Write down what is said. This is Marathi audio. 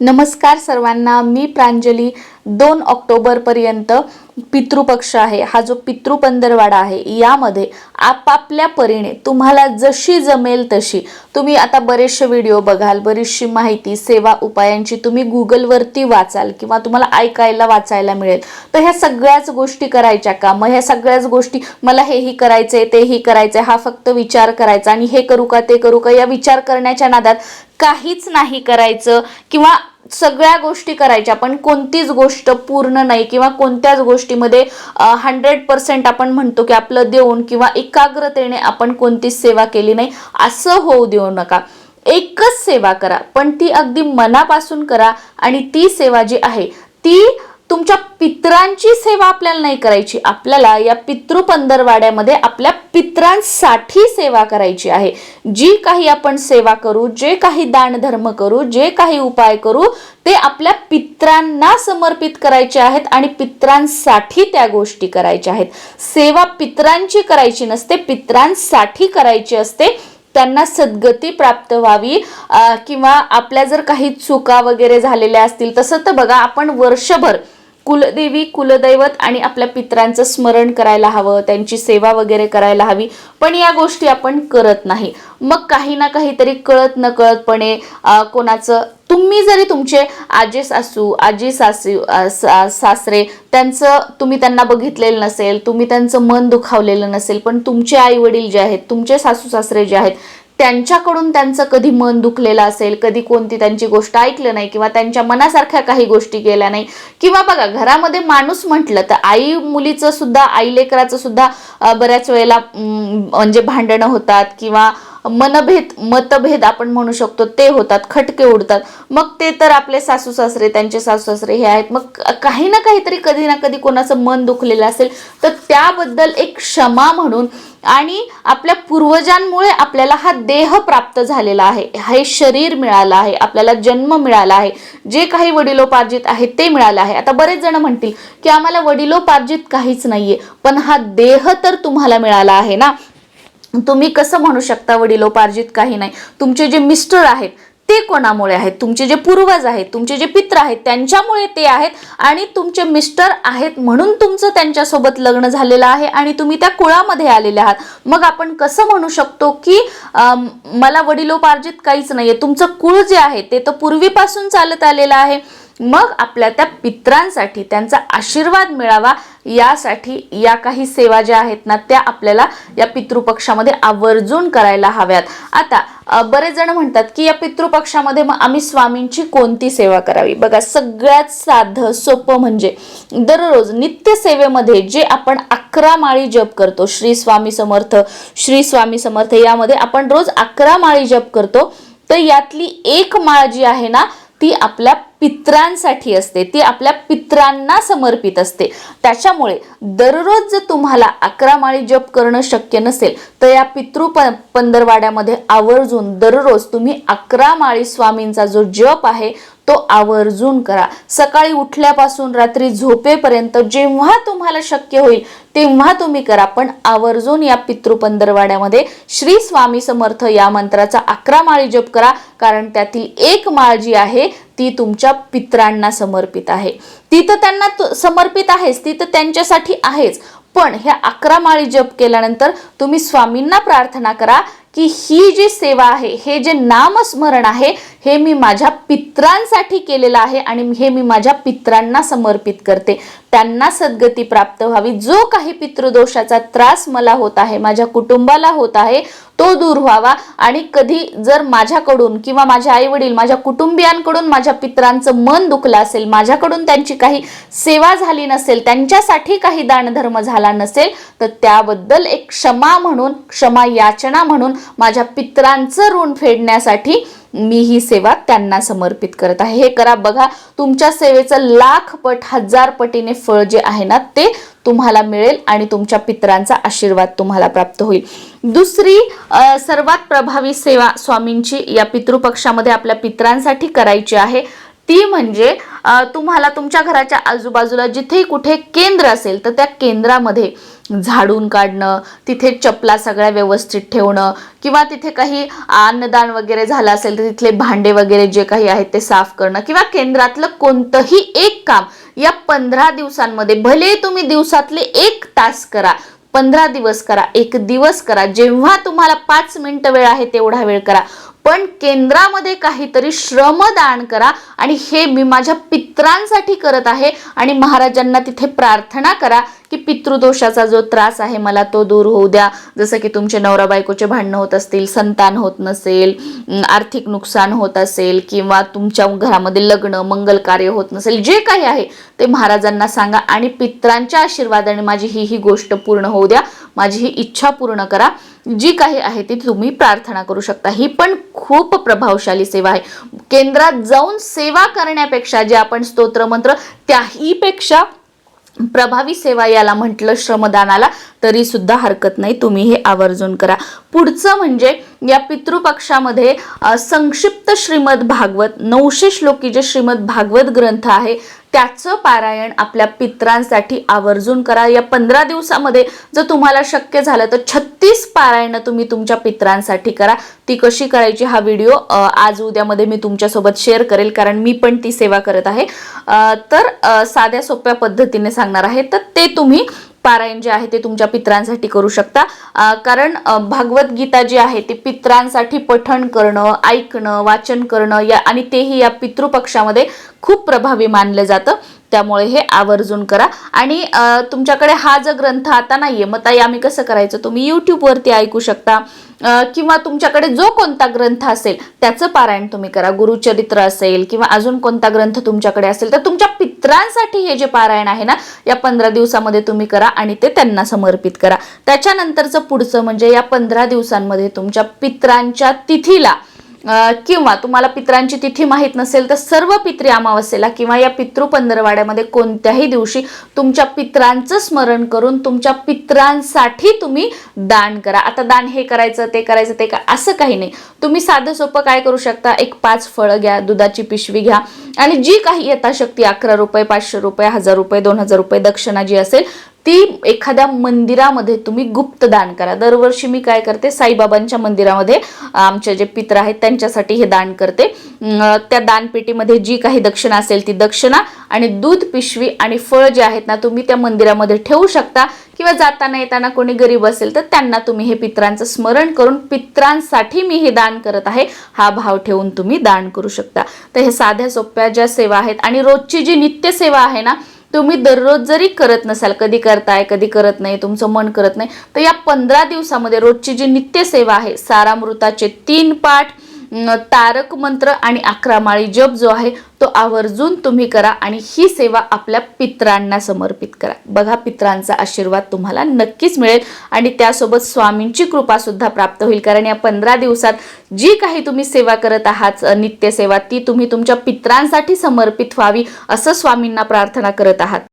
नमस्कार सर्वांना मी प्रांजली. दोन ऑक्टोबरपर्यंत पितृपक्ष आहे. हा जो पितृपंधरवाडा आहे यामध्ये आपापल्या परीने तुम्हाला जशी जमेल तशी तुम्ही आता बरेचसे व्हिडिओ बघाल बरीचशी माहिती सेवा उपायांची तुम्ही गुगलवरती वाचाल किंवा तुम्हाला ऐकायला वाचायला मिळेल. तर ह्या सगळ्याच गोष्टी करायच्या का? मग ह्या सगळ्याच गोष्टी मला हेही करायचंय तेही करायचंय हा फक्त विचार करायचा आणि हे करू का ते करू का या विचार करण्याच्या नादात काहीच नाही करायचं किंवा सगळ्या गोष्टी करायच्या पण कोणतीच गोष्ट पूर्ण नाही किंवा कोणत्याच गोष्टीमध्ये हंड्रेड पर्सेंट आपण म्हणतो की आपलं देऊन किंवा एकाग्रतेने आपण कोणतीच सेवा केली नाही असं होऊ देऊ नका. एकच सेवा करा पण ती अगदी मनापासून करा आणि ती सेवा जी आहे ती तुमच्या पित्रांची सेवा आपल्याला नाही करायची. आपल्याला या पितृ पंधरवाड्यामध्ये आपल्या पित्रांसाठी सेवा करायची आहे. जी काही आपण सेवा करू जे काही दानधर्म करू जे काही उपाय करू ते आपल्या पित्रांना समर्पित करायचे आहेत आणि पित्रांसाठी त्या गोष्टी करायच्या आहेत. सेवा पित्रांची करायची नसते पित्रांसाठी करायची असते. त्यांना सद्गती प्राप्त व्हावी. किंवा आपल्या जर काही चुका वगैरे झालेल्या असतील तसं तर बघा आपण वर्षभर कुलदेवी कुलदैवत आणि आपल्या पित्रांचं स्मरण करायला हवं त्यांची सेवा वगैरे करायला हवी. पण या गोष्टी आपण करत नाही. मग काही ना काहीतरी कळत न कळतपणे कोणाचं तुम्ही जरी तुमचे आजी सासू आजी सासू सा- सासरे त्यांचं तुम्ही त्यांना बघितलेलं नसेल तुम्ही त्यांचं मन दुखावलेलं नसेल पण तुमचे आई वडील जे आहेत तुमचे सासू सासरे जे आहेत त्यांच्याकडून त्यांचं कधी मन दुखलेलं असेल कधी कोणती त्यांची गोष्ट ऐकलं नाही किंवा त्यांच्या मनासारख्या काही गोष्टी केल्या नाही. किंवा बघा घरामध्ये माणूस म्हटलं तर आई मुलीचं सुद्धा आई लेकराचं सुद्धा बऱ्याच वेळेला म्हणजे भांडणं होतात किंवा मनभेद मतभेद आपण म्हणू शकतो ते होतात खटके उडतात. मग ते तर आपले सासू सासरे त्यांचे सासू सासरे हे आहेत. मग काही ना काहीतरी कधी ना कधी कोणाचं मन दुखलेलं असेल तर त्याबद्दल एक क्षमा म्हणून आणि आपल्या पूर्वजांमुळे आपल्याला हा देह प्राप्त झालेला आहे. हे शरीर मिळालं आहे आपल्याला जन्म मिळाला आहे. जे काही वडिलोपार्जित आहे ते मिळालं आहे. आता बरेच जण म्हणतील की आम्हाला वडिलोपार्जित काहीच नाहीये पण हा देह तर तुम्हाला मिळाला आहे ना? तुम्ही कसं म्हणू शकता वडिलोपार्जित काही नाही? तुमचे जे मिस्टर आहेत ते कोणामुळे आहेत? तुमचे जे पूर्वज आहेत तुमचे जे पित्र आहेत त्यांच्यामुळे ते आहेत आणि तुमचे मिस्टर आहेत म्हणून तुमचं त्यांच्यासोबत लग्न झालेलं आहे आणि तुम्ही त्या कुळामध्ये आलेले आहात. मग आपण कसं म्हणू शकतो की मला वडिलोपार्जित काहीच नाहीये. तुमचं कुळ जे आहे ते तर पूर्वीपासून चालत आलेलं आहे. मग आपल्या त्या पित्रांसाठी त्यांचा आशीर्वाद मिळावा यासाठी या काही सेवा ज्या आहेत ना त्या आपल्याला या पितृपक्षामध्ये आवर्जून करायला हव्यात. आता बरेच जण म्हणतात की या पितृपक्षामध्ये मग आम्ही स्वामींची कोणती सेवा करावी? बघा सगळ्यात साधं सोपं म्हणजे दररोज नित्य सेवेमध्ये जे आपण अकरा माळी जप करतो श्री स्वामी समर्थ श्री स्वामी समर्थ यामध्ये आपण रोज अकरा माळी जप करतो तर यातली एक माळ जी आहे ना ती आपल्या पित्रांसाठी असते. ती आपल्या पित्रांना समर्पित असते. त्याच्यामुळे दररोज जर तुम्हाला अकरा माळी जप करणं शक्य नसेल तर या पितृ प पंधरवाड्यामध्ये आवर्जून दररोज तुम्ही अकरा माळी स्वामींचा जो जप आहे तो आवर्जून करा. सकाळी उठल्यापासून रात्री झोपेपर्यंत जेव्हा तुम्हाला शक्य होईल तेव्हा तुम्ही करा. पण आवर्जून या पितृ पंधरवाड्यामध्ये श्री स्वामी समर्थ या मंत्राचा अकरा माळी जप करा. कारण त्यातील एक माळ जी आहे ती तुमच्या पित्रांना समर्पित आहे. ती तर त्यांना समर्पित आहेच ती तर त्यांच्यासाठी आहेच. पण ह्या अकरा माळी जप केल्यानंतर तुम्ही स्वामींना प्रार्थना करा की ही जी सेवा आहे हे जे नामस्मरण आहे हे मी माझ्या पित्रांसाठी केलेलं आहे आणि हे मी माझ्या पित्रांना समर्पित करते. त्यांना सद्गती प्राप्त व्हावी. जो काही पितृदोषाचा त्रास मला होत आहे माझ्या कुटुंबाला होत आहे तो दूर व्हावा. आणि कधी जर माझ्याकडून किंवा माझ्या आई वडील माझ्या कुटुंबियांकडून माझ्या पित्रांचं मन दुखलं असेल माझ्याकडून त्यांची काही सेवा झाली नसेल त्यांच्यासाठी काही दानधर्म झाला नसेल तर त्याबद्दल एक क्षमा म्हणून क्षमा याचना म्हणून माझ्या पित्रांचं ऋण फेडण्यासाठी मी ही सेवा त्यांना समर्पित करत आहे. हे करा. बघा तुमच्या सेवेचं लाख पट हजार पटीने फळ जे आहे ना ते तुम्हाला मिळेल आणि तुमच्या पित्रांचा आशीर्वाद तुम्हाला प्राप्त होईल. दुसरी सर्वात प्रभावी सेवा स्वामींची या पितृपक्षामध्ये आपल्या पित्रांसाठी करायची आहे. ती म्हणजे तुम्हाला तुमच्या घराच्या आजूबाजूला जिथे कुठे केंद्र असेल तर त्या केंद्रामध्ये झाडून काढणं तिथे चपला सगळ्या व्यवस्थित ठेवणं किंवा तिथे काही अन्नदान वगैरे झालं असेल तर तिथले भांडे वगैरे जे काही आहेत ते साफ करणं किंवा केंद्रातलं कोणतंही एक काम या पंधरा दिवसांमध्ये भले तुम्ही दिवसातले एक तास करा पंधरा दिवस करा एक दिवस करा जेव्हा तुम्हाला पाच मिनिटं वेळ आहे तेवढा वेळ करा. पण केंद्रामध्ये काहीतरी श्रमदान करा आणि हे मी माझ्या पित्रांसाठी करत आहे आणि महाराजांना तिथे प्रार्थना करा. की पितृदोषाचा जो त्रास आहे मला तो दूर होऊ द्या. जसं की तुमचे नवरा बायकोचे भांडणं होत असतील संतान होत नसेल आर्थिक नुकसान होत असेल किंवा तुमच्या घरामध्ये लग्न मंगल कार्य होत नसेल जे काही आहे ते महाराजांना सांगा आणि पित्रांच्या आशीर्वादाने माझी ही ही गोष्ट पूर्ण होऊ द्या. माझी ही इच्छा पूर्ण करा. जी काही आहे ती तुम्ही प्रार्थना करू शकता. ही पण खूप प्रभावशाली सेवा आहे. केंद्रात जाऊन सेवा करण्यापेक्षा जे आपण स्तोत्रमंत्र त्याहीपेक्षा प्रभावी सेवा याला म्हटलं श्रमदानाला तरी सुद्धा हरकत नाही. तुम्ही हे आवर्जून करा. पुढचं म्हणजे या पितृपक्षामध्ये संक्षिप्त श्रीमद भागवत नऊशे श्लोकी जे श्रीमद भागवत ग्रंथ आहे त्याचं पारायण आपल्या पित्रांसाठी आवर्जून करा. या पंधरा दिवसामध्ये जर तुम्हाला शक्य झालं तर छत्तीस पारायणं तुम्ही तुमच्या पित्रांसाठी करा. ती कशी करायची हा व्हिडिओ आज उद्यामध्ये मी तुमच्यासोबत शेअर करेल कारण मी पण ती सेवा करत आहे. तर साध्या सोप्या पद्धतीने सांगणार आहे. तर ते तुम्ही पारायण जे आहे ते तुमच्या पित्रांसाठी करू शकता. कारण अ, जी आहे ती पित्रांसाठी पठण करणं ऐकणं वाचन करणं या आणि तेही या पितृपक्षामध्ये खूप प्रभावी मानलं जातं. त्यामुळे हे आवर्जून करा. आणि तुमच्याकडे हा जो ग्रंथ आता नाहीये मग ताई आम्ही कसं करायचं? तुम्ही यूट्यूबवरती ऐकू शकता. किंवा तुमच्याकडे जो कोणता ग्रंथ असेल त्याचं पारायण तुम्ही करा. गुरुचरित्र असेल किंवा अजून कोणता ग्रंथ तुमच्याकडे असेल तर तुमच्या पित्रांसाठी हे जे पारायण आहे ना या पंधरा दिवसामध्ये तुम्ही करा आणि ते त्यांना समर्पित करा. त्याच्यानंतरचं पुढचं म्हणजे या पंधरा दिवसांमध्ये तुमच्या पित्रांच्या तिथीला किंवा तुम्हाला पित्रांची तिथी माहीत नसेल तर सर्व पित्री अमावस्येला किंवा या पितृ पंधरवाड्यामध्ये कोणत्याही दिवशी तुमच्या पित्रांचं स्मरण करून तुमच्या पित्रांसाठी तुम्ही दान करा. आता दान हे करायचं ते करायचं ते का असं काही नाही. तुम्ही साधं सोपं काय करू शकता? एक पाच फळं घ्या दुधाची पिशवी घ्या. आणि जी काही यथाशक्ती अकरा रुपये पाचशे रुपये हजार रुपये दोन हजार रुपये दक्षिणा जी असेल ती एखाद्या मंदिरामध्ये तुम्ही गुप्त दान करा. दरवर्षी मी काय करते साईबाबांच्या मंदिरामध्ये आमचे जे पित्र आहेत त्यांच्यासाठी हे दान करते. त्या दानपेटीमध्ये जी काही दक्षिणा असेल ती दक्षिणा आणि दूध पिशवी आणि फळ जे आहेत ना तुम्ही त्या मंदिरामध्ये ठेवू शकता. किंवा जाताना येताना कोणी गरीब असेल तर त्यांना तुम्ही हे पित्रांचं स्मरण करून पित्रांसाठी मी हे दान करत आहे. हा भाव ठेवून तुम्ही दान करू शकता. तर हे साध्या सोप्या ज्या सेवा आहेत आणि रोजची जी नित्य सेवा आहे ना तुम्ही दररोज जरी करत नसाल कधी करताय कधी करत नाही तुमचं मन करत नाही तर या पंधरा दिवसामध्ये रोजची जी नित्यसेवा आहे सारामृताचे तीन पाठ तारक मंत्र आणि अकरा माळी जप जो आहे तो आवर्जून तुम्ही करा आणि ही सेवा आपल्या पित्रांना समर्पित करा. बघा पित्रांचा आशीर्वाद तुम्हाला नक्कीच मिळेल आणि त्यासोबत स्वामींची कृपा सुद्धा प्राप्त होईल. कारण या पंधरा दिवसात जी काही तुम्ही सेवा करत आहात नित्यसेवा ती तुम्ही तुमच्या पित्रांसाठी समर्पित व्हावी असं स्वामींना प्रार्थना करत आहात.